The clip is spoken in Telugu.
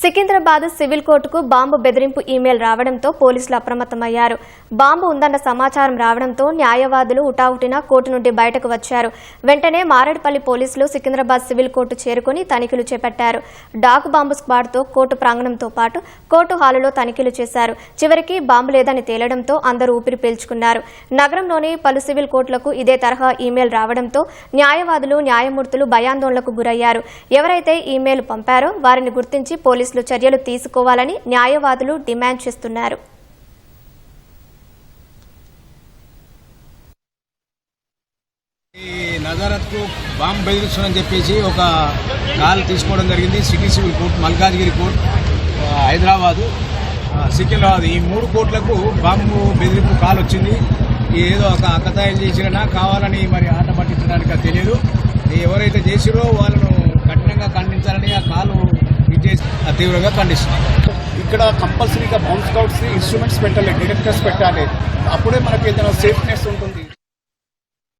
సికింద్రాబాద్ సివిల్ కోర్టుకు బాంబు బెదిరింపు ఈమెయిల్ రావడంతో పోలీసులు అప్రమత్తమయ్యారు. బాంబు ఉందన్న సమాచారం రావడంతో న్యాయవాదులు ఉటావుటిన కోర్టు నుండి బయటకు వచ్చారు. వెంటనే మారేడుపల్లి పోలీసులు సికింద్రాబాద్ సివిల్ కోర్టు చేరుకుని తనిఖీలు చేపట్టారు. డాక్ బాంబు స్క్వాడ్తో కోర్టు ప్రాంగణంతో పాటు కోర్టు హాలులో తనిఖీలు చేశారు. చివరికి బాంబు లేదని తేలడంతో అందరూ ఊపిరి పీల్చుకున్నారు. నగరంలోని పలు సివిల్ కోర్టులకు ఇదే తరహా ఈమెయిల్ రావడంతో న్యాయవాదులు న్యాయమూర్తులు భయాందోళనకు గురయ్యారు. ఎవరైతే ఈమెయిల్ పంపారో వారిని గుర్తించి పోలీసులు చర్యలు తీసుకోవాలని న్యాయవాదులు డిమాండ్ చేస్తున్నారు. ఈ నజరత్కు బాంబు బెదిరిస్తుందని చెప్పేసి ఒక కాల్ తీసుకోవడం జరిగింది. City civil court Malkajgiri court Hyderabad Secunderabad. ఈ మూడు కోర్టులకు బాంబు బెదిరింపు కాల్ వచ్చింది. ఏదో ఒక అక్కతాయిలు చేసినా కావాలని మరి ఆట పట్టించడానికి తెలియదు. ఎవరైతే చేసిరో వాళ్ళను తీవ్రంగా ఖండిస్తున్నాం. ఇక్కడ కంపల్సరీగా బౌన్స్ స్కౌట్స్ ఇన్స్ట్రుమెంట్స్ పెట్టాలి డిటెక్టర్స్ పెట్టాలి. అప్పుడే మనకి ఏదైనా సేఫ్నెస్ ఉంటుంది.